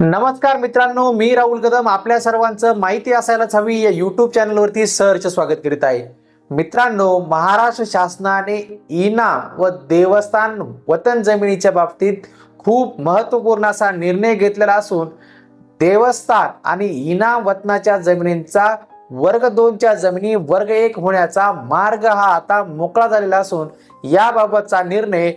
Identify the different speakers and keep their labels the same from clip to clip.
Speaker 1: नमस्कार मित्रांनो मी राहुल कदम. आपल्या सर्वांचं माहिती असायलाच हवी. या युट्यूब चॅनलवरती सरचं स्वागत करीत आहे. मित्रांनो महाराष्ट्र शासनाने इनाम व देवस्थान वतन जमिनीच्या बाबतीत खूप महत्त्वपूर्ण असा निर्णय घेतलेला असून देवस्थान आणि इनाम वतनाच्या जमिनींचा वर्ग दोनच्या जमिनी वर्ग एक होण्याचा मार्ग हा आता मोकळा झालेला असून याबाबतचा निर्णय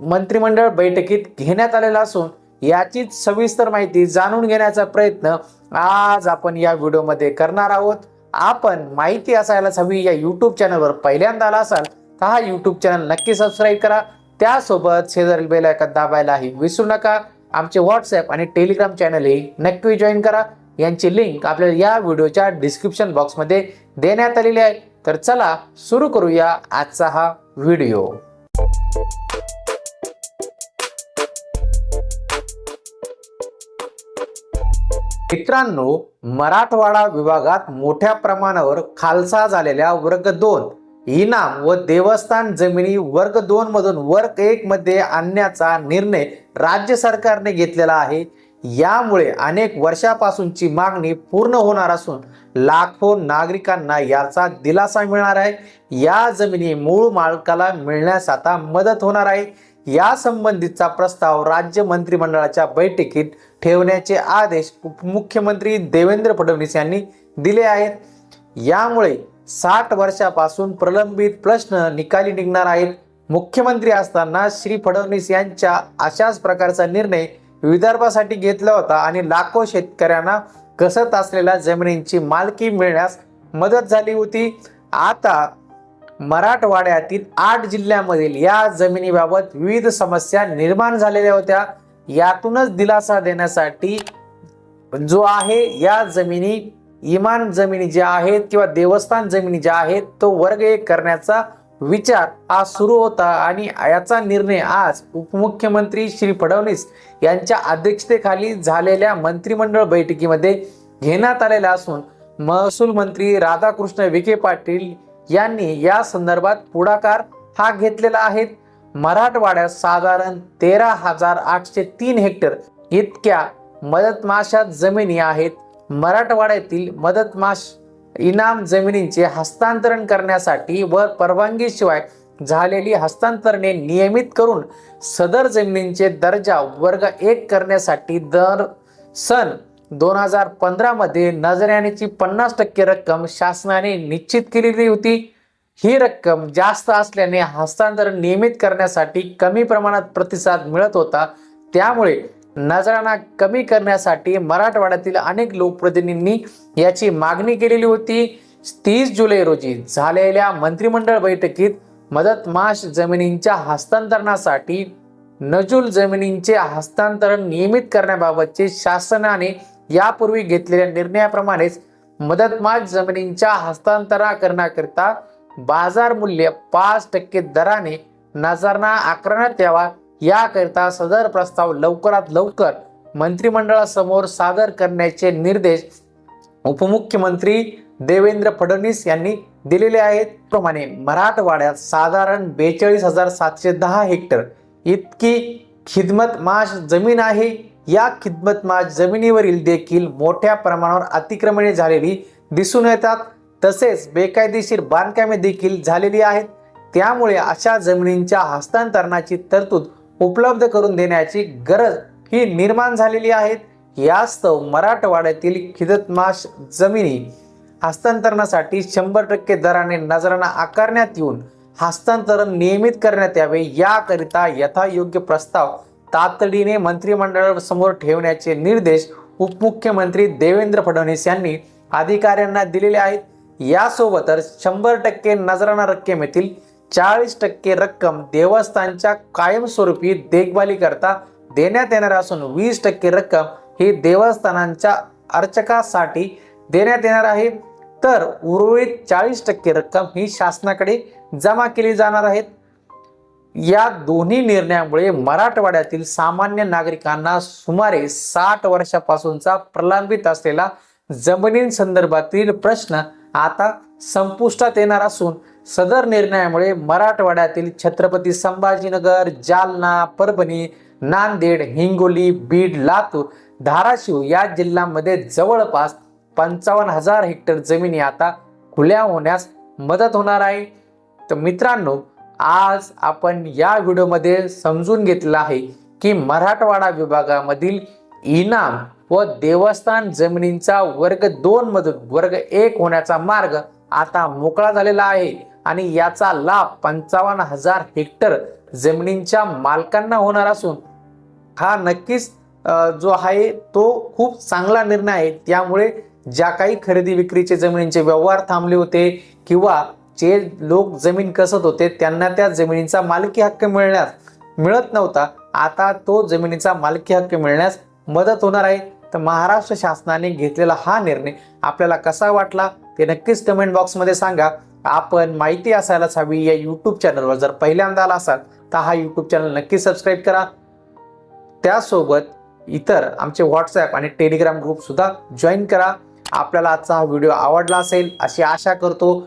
Speaker 1: मंत्रिमंडळ बैठकीत घेण्यात आलेला असून याचीच सविस्तर माहिती जाणून घेण्याचा प्रयत्न आज आपण या व्हिडिओमध्ये करणार आहोत. आपण माहिती असायलाच हवी या यूट्यूब चॅनलवर पहिल्यांदा आला असाल तर हा यूट्यूब चॅनल नक्की सबस्क्राईब करा. त्यासोबत शेजारील बेलायकन दाबायलाही विसरू नका. आमचे व्हॉट्सअप आणि टेलिग्राम चॅनलही नक्की जॉईन करा. यांची लिंक आपल्याला या व्हिडिओच्या डिस्क्रिप्शन बॉक्समध्ये देण्यात आलेली आहे. तर चला सुरू करूया आजचा हा व्हिडिओ मित्रांनो मराठवाडा विभागात मोठ्या प्रमाणावर खालसा झालेल्या वर्ग दोन. इनाम व देवस्थान जमिनी वर्ग दोन मधून वर्ग एक मध्ये आणण्याचा निर्णय राज्य सरकारने घेतलेला आहे. यामुळे अनेक वर्षापासूनची मागणी पूर्ण होणार असून लाखो नागरिकांना याचा दिलासा मिळणार आहे. या जमिनी मूळ मालकाला मिळण्यास आता मदत होणार आहे. या संबंधीचा प्रस्ताव राज्य मंत्रिमंडळाच्या बैठकीत ठेवण्याचे आदेश उपमुख्यमंत्री देवेंद्र फडणवीस यांनी दिले आहेत. यामुळे साठ वर्षापासून प्रलंबित प्रश्न निकाली निघणार आहेत. मुख्यमंत्री असताना श्री फडणवीस यांच्या अशाच प्रकारचा निर्णय विदर्भासाठी घेतला होता आणि लाखो शेतकऱ्यांना कसत असलेल्या जमिनींची मालकी मिळण्यास मदत झाली होती. आता मराठवाड्यातील आठ जिल्ह्यामधील या जमिनीबाबत विविध समस्या निर्माण झालेल्या होत्या. यातूनच दिलासा देण्यासाठी जो आहे या जमिनी इमान जमिनी ज्या आहेत किंवा देवस्थान जमिनी ज्या आहेत तो वर्ग एक करण्याचा विचार हा सुरू होता आणि याचा निर्णय आज उपमुख्यमंत्री श्री फडणवीस यांच्या अध्यक्षतेखाली झालेल्या मंत्रिमंडळ बैठकीमध्ये घेण्यात आलेला असून महसूल मंत्री राधाकृष्ण विखे पाटील यांनी या संदर्भात पुढाकार हा घेतलेला आहे. मराठवाड्यात साधारण तेरा हजार आठशे तीन हेक्टर इतक्या मदतमाशा जमिनी आहेत. मराठवाड्यातील मदतमाश इनाम जमिनींचे हस्तांतरण करण्यासाठी व परवानगीशिवाय झालेली हस्तांतरणे नियमित करून सदर जमिनींचे दर्जा वर्ग एक करण्यासाठी दर सन दोन हजार पंधरामध्ये नजऱ्यानेची पन्नास टक्के रक्कम शासनाने निश्चित केलेली होती. ही रक्कम जास्त असल्याने हस्तांतरण नियमित करण्यासाठी कमी प्रमाणात प्रतिसाद मिळत होता. त्यामुळे नजराणा कमी करण्यासाठी मराठवाड्यातील अनेक लोकप्रतिनिधींनी याची मागणी केलेली होती. तीस जुलै रोजी झालेल्या मंत्रिमंडळ बैठकीत मदतमाश जमिनींच्या हस्तांतरणासाठी नजूल जमिनींचे हस्तांतरण नियमित करण्याबाबतचे शासनाने यापूर्वी घेतलेल्या निर्णयाप्रमाणेच मदतमाश जमिनींच्या हस्तांतराकरणाकरिता बाजार मूल्य पाच टक्के दराने नजराणा आकारण्यात यावा याकरिता सदर प्रस्ताव लवकरात लवकर मंत्रिमंडळासमोर सादर करण्याचे निर्देश उपमुख्यमंत्री देवेंद्र फडणवीस यांनी दिलेले आहेत. प्रमाणे मराठवाड्यात साधारण बेचाळीस हजार सातशे दहा हेक्टर इतकी खिदमत माश जमीन आहे. या खिदमतमा जमिनीवरील देखील मोठ्या प्रमाणावर अतिक्रमणे झालेली दिसून येतात. तसेच बेकायदेशीर बांधकामे देखील झालेली आहेत. त्यामुळे अशा जमिनींच्या हस्तांतरणाची तरतूद उपलब्ध करून देण्याची गरज ही निर्माण झालेली आहे. यास्तव मराठवाड्यातील खिदतमाश जमिनी हस्तांतरणासाठी शंभर टक्के दराने नजराणा आकारण्यात येऊन हस्तांतरण नियमित करण्यात यावे याकरिता यथायोग्य प्रस्ताव तातडीने मंत्रिमंडळासमोर ठेवण्याचे निर्देश उपमुख्यमंत्री देवेंद्र फडणवीस यांनी अधिकाऱ्यांना दिलेले आहेत. यासोबतच शंभर टक्के नजराणा रक्कमेतील चाळीस टक्के रक्कम देवस्थानच्या कायमस्वरूपी देखभालीकरता देण्यात येणार असून वीस टक्के रक्कम ही देवस्थानांच्या अर्चकासाठी देण्यात येणार आहे. तर उर्वरित चाळीस टक्के रक्कम ही शासनाकडे जमा केली जाणार आहेत या दोन्ही निर्णयामुळे मराठवाड्यातील सामान्य नागरिकांना सुमारे साठ वर्षापासूनचा प्रलंबित असलेला जमिनींसंदर्भातील प्रश्न आता संपुष्टात येणार असून सदर निर्णयामुळे मराठवाड्यातील छत्रपती संभाजीनगर जालना परभणी नांदेड हिंगोली बीड लातूर धाराशिव या जिल्ह्यांमध्ये जवळपास पंचावन्न हजार हेक्टर जमिनी आता खुल्या होण्यास मदत होणार आहे. तर मित्रांनो आज आपण या व्हिडिओमध्ये समजून घेतलं आहे की मराठवाडा विभागामधील इनाम व देवस्थान जमिनींचा वर्ग दोन मधून वर्ग एक होण्याचा मार्ग आता मोकळा झालेला आहे आणि याचा लाभ पंचावन्न हजार हेक्टर जमिनींच्या मालकांना होणार असून हा नक्कीच जो आहे तो खूप चांगला निर्णय आहे. त्यामुळे ज्या काही खरेदी विक्रीचे जमिनींचे व्यवहार थांबले होते किंवा जे लोक जमीन कसत होते त्यांना त्या जमिनीचा मालकी हक्क मिळण्यास मिळत नव्हता. आता तो जमिनीचा मालकी हक्क मिळण्यास मदत होणार आहे. तर महाराष्ट्र शासनाने घेतलेला हा निर्णय आपल्याला कसा वाटला ते नक्कीच कमेंट बॉक्समध्ये सांगा. आपण माहिती असायलाच हवी या यूट्यूब चॅनलवर जर पहिल्यांदा आला असाल तर हा यूट्यूब चॅनल नक्की सबस्क्राईब करा. त्यासोबत इतर आमचे व्हॉट्सॲप आणि टेलिग्राम ग्रुपसुद्धा जॉईन करा. आपल्याला आजचा हा व्हिडिओ आवडला असेल अशी आशा करतो.